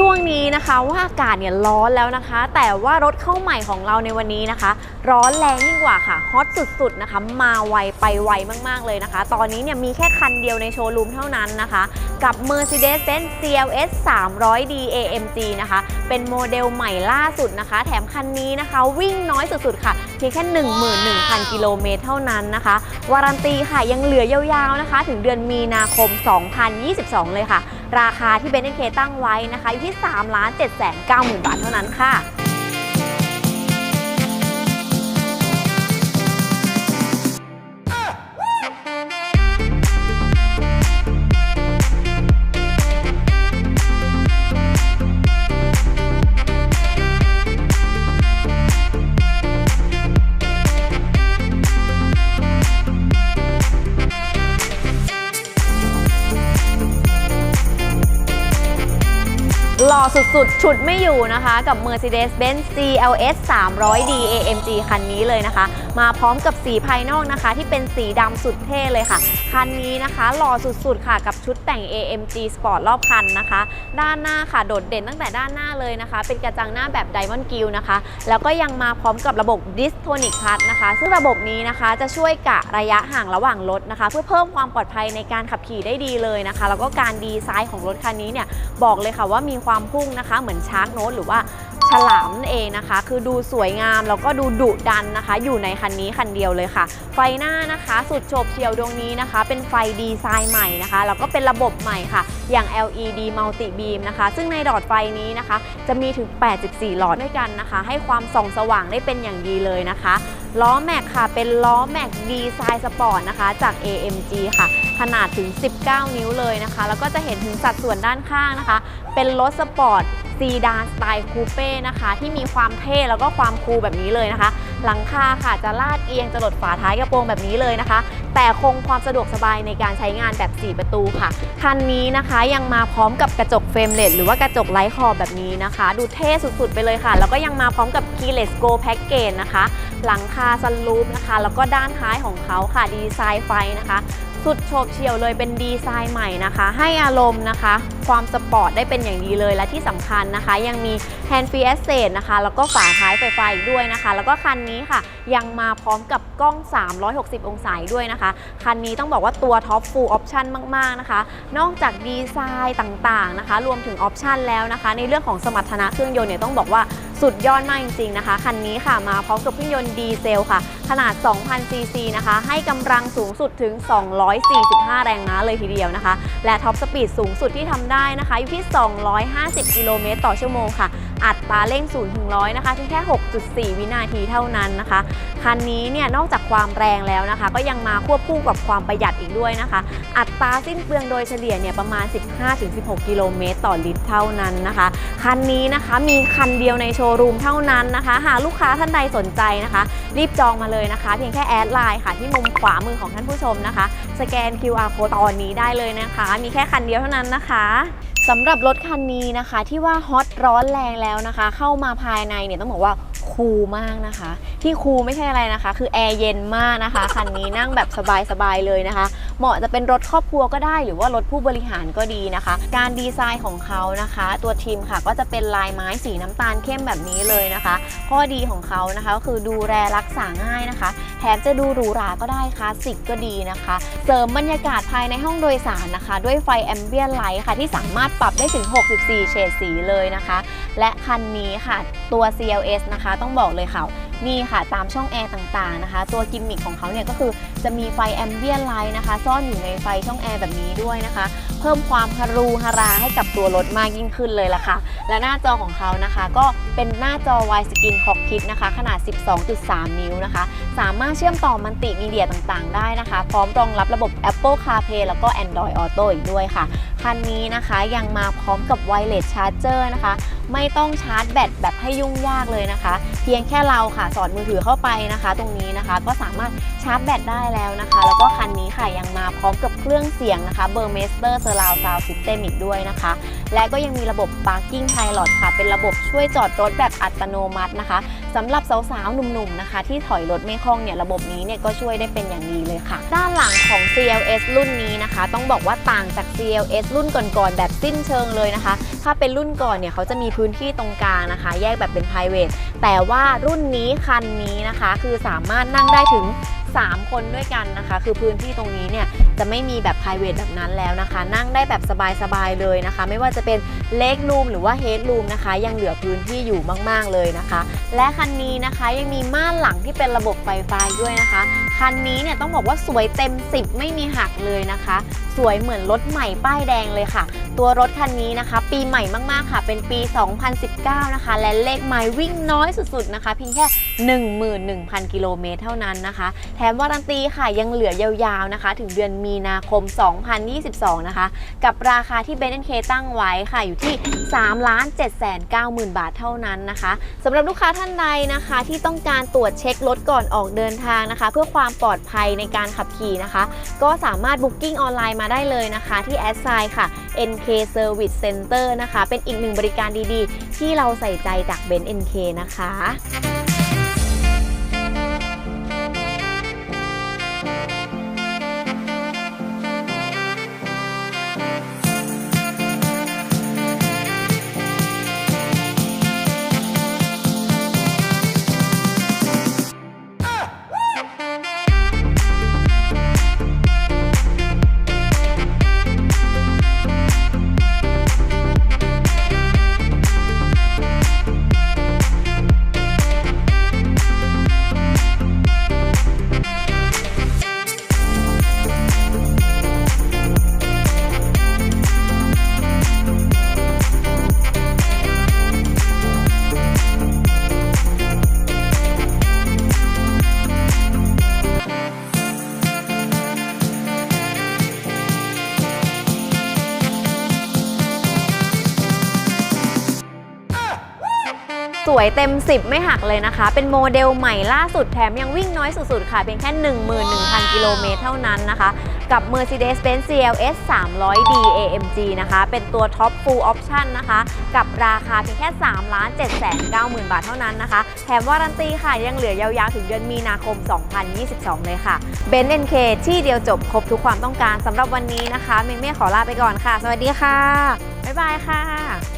ช่วงนี้นะคะว่าอากาศเนี่ยร้อนแล้วนะคะ แต่ว่ารถเข้าใหม่ของเราในวันนี้นะคะ ร้อนแรงยิ่งกว่าค่ะฮอตสุดๆนะคะ มาไวไปไวมากๆเลยนะคะ ตอนนี้เนี่ยมีแค่คันเดียวในโชว์รูมเท่านั้นนะคะ กับ Mercedes-Benz CLS 300D AMG นะคะ เป็นโมเดลใหม่ล่าสุดนะคะ แถมคันนี้นะคะ วิ่งน้อยสุดๆค่ะเพียงแค่ 11,000 กิโลเมตรเท่านั้นนะคะ วารันตีค่ะยังเหลือยาวๆนะคะ ถึงเดือนมีนาคม 2022 เลยค่ะ ราคาที่เบนซ์เคตั้งไว้นะคะอยู่ที่3 7 9 0 0 0 0 บาทเท่านั้นค่ะ สุดๆ ฉุดไม่อยู่นะคะ กับ Mercedes-Benz CLS 300D AMG คันนี้เลยนะคะ มาพร้อมกับสีภายนอกนะคะ ที่เป็นสีดำสุดเท่เลยค่ะ คันนี้นะคะ หล่อสุดๆ ค่ะ กับชุดแต่ง AMG Sport รอบคันนะคะ ด้านหน้าค่ะ โดดเด่นตั้งแต่ด้านหน้าเลยนะคะ เป็นกระจังหน้าแบบ Diamond g r i l l นะคะ แล้วก็ยังมาพร้อมกับระบบ Distonic Clutch นะคะ ซึ่งระบบนี้นะคะจะช่วยกะระยะห่างระหว่างรถนะคะ เพื่อเพิ่มความปลอดภัยในการขับขี่ได้ดีเลยนะคะ แล้วก็การดีไซน์ของรถคันนี้เนี่ยบอกเลยค่ะว่ามีความพุ่งนะคะ เหมือนชาร์กโนตหรือว่าฉลามนั่นเองนะคะ คือดูสวยงามแล้วก็ดูดุดันนะคะ อยู่ในคันนี้คันเดียวเลยค่ะ ไฟหน้านะคะ สุดโฉบเฉี่ยวดวงนี้นะคะ เป็นไฟดีไซน์ใหม่นะคะ แล้วก็เป็นระบบใหม่ค่ะ อย่าง LED Multi Beam นะคะ ซึ่งในหลอดไฟนี้นะคะ จะมีถึง 84 หลอดด้วยกันนะคะ ให้ความส่องสว่างได้เป็นอย่างดีเลยนะคะ ล้อแม็กค่ะ เป็นล้อแม็กดีไซน์สปอร์ตนะคะ จาก AMG ค่ะ ขนาดถึง 19 นิ้วเลยนะคะ แล้วก็จะเห็นถึงสัดส่วนด้านข้างนะคะ เป็นรถสปอร์ตซีดานสไตล์คูเป้นะคะ ที่มีความเท่แล้วก็ความคูลแบบนี้เลยนะคะ หลังคาค่ะจะลาดเอียงจะหลดฝาท้ายกระโปรงแบบนี้เลยนะคะ แต่คงความสะดวกสบายในการใช้งานแบบ 4 ประตูค่ะคันนี้นะคะยังมาพร้อมกับกระจกเฟรมเลสหรือว่ากระจกไร้ขอบแบบนี้นะคะ ดูเท่สุดๆ ไปเลยค่ะ แล้วก็ยังมาพร้อมกับ Keyless Go Package นะคะ หลังคาซันรูฟนะคะ แล้วก็ด้านท้ายของเขาค่ะดีไซน์ไฟนะคะ สุดโฉบเฉี่ยวเลยเป็นดีไซน์ใหม่นะคะ ให้อารมณ์นะคะ ความสปอร์ตได้เป็นอย่างดีเลยและที่สำคัญนะคะ ยังมี Hand Free Access นะคะ แล้วก็ฝาท้ายไฟฟ้าอีกด้วยนะคะ แล้วก็คันนี้ค่ะ ยังมาพร้อมกับกล้อง 360 องศาด้วยนะคะ คันนี้ต้องบอกว่าตัวท็อปฟูลออปชันมากๆนะคะ นอกจากดีไซน์ต่างๆนะคะ รวมถึงออปชันแล้วนะคะ ในเรื่องของสมรรถนะเครื่องยนต์เนี่ยต้องบอกว่า สุดยอดมากจริงๆนะคะ คันนี้ค่ะมาพร้อมกับเครื่องยนต์ดีเซลค่ะ ขนาด 2,000 ซีซีนะคะ ให้กำลังสูงสุดถึง 245 แรงม้าเลยทีเดียวนะคะ และท็อปสปีดสูงสุดที่ทำได้นะคะ อยู่ที่ 250 กิโลเมตรต่อชั่วโมงค่ะ อัตราเร่ง0ถึง100 นะคะเพียงแค่ 6.4 วินาทีเท่านั้นนะคะ คันนี้เนี่ยนอกจากความแรงแล้วนะคะ ก็ยังมาควบคู่กับความประหยัดอีกด้วยนะคะ อัตราสิ้นเปลืองโดยเฉลี่ยเนี่ยประมาณ 15-16 กิโลเมตรต่อลิตรเท่านั้นนะคะ คันนี้นะคะมีคันเดียวในโชว์รูมเท่านั้นนะคะ หากลูกค้าท่านใดสนใจนะคะ รีบจองมาเลยนะคะ เพียงแค่แอดไลน์ค่ะ ที่มุมขวามือของท่านผู้ชมนะคะ สแกน QR code ตอนนี้ได้เลยนะคะ มีแค่คันเดียวเท่านั้นนะคะสำหรับรถคันนี้นะคะที่ว่าฮอตร้อนแรงแล้วนะคะ เข้ามาภายในเนี่ยต้องบอกว่าคูลมากนะคะ ที่คูลไม่ใช่อะไรนะคะ คือแอร์เย็นมากนะคะคันนี้นั่งแบบสบายๆเลยนะคะ เหมาะจะเป็นรถครอบครัวก็ได้ หรือว่ารถผู้บริหารก็ดีนะคะ การดีไซน์ของเขานะคะ ตัวทีมค่ะก็จะเป็นลายไม้สีน้ำตาลเข้มแบบนี้เลยนะคะ ข้อดีของเขานะคะก็คือดูแลรักษาง่ายนะคะ แถมจะดูหรูหราก็ได้คลาสสิกก็ดีนะคะ เสริมบรรยากาศภายในห้องโดยสารนะคะ ด้วยไฟแอมเบียนไลท์ค่ะที่สามารถปรับได้ถึง 64 เฉดสีเลยนะคะ และคันนี้ค่ะตัว CLS นะคะ ต้องบอกเลยค่ะ นี่ค่ะตามช่องแอร์ต่างๆนะคะ ตัวกิมมิคของเขาเนี่ยก็คือจะมีไฟแอมเบียนไลท์นะคะ ซ่อนอยู่ในไฟช่องแอร์แบบนี้ด้วยนะคะ เพิ่มความฮารูฮาราให้กับตัวรถมากยิ่งขึ้นเลยล่ะค่ะ และหน้าจอของเขานะคะ ก็เป็นหน้าจอ Widescreen Cockpit นะคะ ขนาด 12.3 นิ้วนะคะ สามารถเชื่อมต่อมัลติมีเดียต่างๆ ได้นะคะ พร้อมรองรับระบบ Apple CarPlay แล้วก็ Android Auto อีกด้วยค่ะคันนี้นะคะยังมาพร้อมกับ Wireless Charger นะคะ ไม่ต้องชาร์จแบตแบบให้ยุ่งยากเลยนะคะ เพียงแค่เราค่ะสอดมือถือเข้าไปนะคะ ตรงนี้นะคะก็สามารถชาร์จแบตได้แล้วนะคะ แล้วก็คันนี้ค่ะยังมาพร้อมกับเครื่องเสียงนะคะ b u r m e s t e r Surround Sound System อีกด้วยนะคะ และก็ยังมีระบบ Parking Pilot ค่ะ เป็นระบบช่วยจอดรถแบบอัตโนมัตินะคะสำหรับสาวๆหนุ่มๆนะคะ ที่ถอยรถไม่คล่องเนี่ยระบบนี้เนี่ยก็ช่วยได้เป็นอย่างดีเลยค่ะ ด้านหลังของ CLS รุ่นนี้นะคะ ต้องบอกว่าต่างจาก CLS รุ่นก่อนๆแบบสิ้นเชิงเลยนะคะ ถ้าเป็นรุ่นก่อนเนี่ยเขาจะมีพื้นที่ตรงกลางนะคะ แยกแบบเป็น p r i v a t แต่ว่ารุ่นนี้คันนี้นะคะ คือสามารถนั่งได้ถึง 3 คนด้วยกันนะคะ คือพื้นที่ตรงนี้เนี่ยจะไม่มีแบบ p r i v a t แบบนั้นแล้วนะคะ นั่งได้แบบสบายๆเลยนะคะ ไม่ว่าจะเป็นเล็กรูมหรือว่าเฮดรูมนะคะ ยังเหลือพื้นที่อยู่มากๆเลยนะคะ และคันนี้นะคะยังมีม่านหลังที่เป็นระบบไฟฟ้าด้วยนะคะ คันนี้เนี่ยต้องบอกว่าสวยเต็ม 10 ไม่มีหักเลยนะคะ สวยเหมือนรถใหม่ป้ายแดงเลยค่ะ ตัวรถคันนี้นะคะ ปีใหม่มากๆค่ะ เป็นปี 2019 นะคะ และเลขไมล์วิ่งน้อยสุดๆนะคะเพียงแค่11,000 กิโลเมตรเท่านั้นนะคะ แถมวารันตีค่ะยังเหลือยาวๆนะคะ ถึงเดือนมีนาคม 2022 นะคะ กับราคาที่เบนซ์เคตั้งไว้ค่ะอยู่ที่3 7 9 0 0 0 บาทเท่านั้นนะคะสำหรับลูกค้าท่านใดนะคะ ที่ต้องการตรวจเช็ครถก่อนออกเดินทางนะคะ เพื่อความความปลอดภัยในการขับขี่นะคะ ก็สามารถบุ๊กิ้งออนไลน์มาได้เลยนะคะ ที่แอดไซน์ค่ะ NK Service Center นะคะ เป็นอีกหนึ่งบริการดีๆ ที่เราใส่ใจจากเบนซ์ NK นะคะ วยเต็ม 10 ไม่หักเลยนะคะ เป็นโมเดลใหม่ล่าสุดแถมยังวิ่งน้อยสุดๆ ค่ะ เพียงแค่ 11,000 กิโลเมตรเท่านั้นนะคะ กับ Mercedes-Benz CLS 300D AMG นะคะ เป็นตัว Top Full Option นะคะ กับราคาเพียงแค่ 3 7 9 0 0 0 0 บาทเท่านั้นนะคะ แถมวารันตีค่ะ ยังเหลือยาวๆ ถึงเดือนมีนาคม 2022 เลยค่ะ b e n NK ที่เดียวจบครบทุกความต้องการสำหรับวันนี้นะคะ เมงเม่ขอลาไปก่อนค่ะ สวัสดีค่ะ บ๊ายบายค่ะ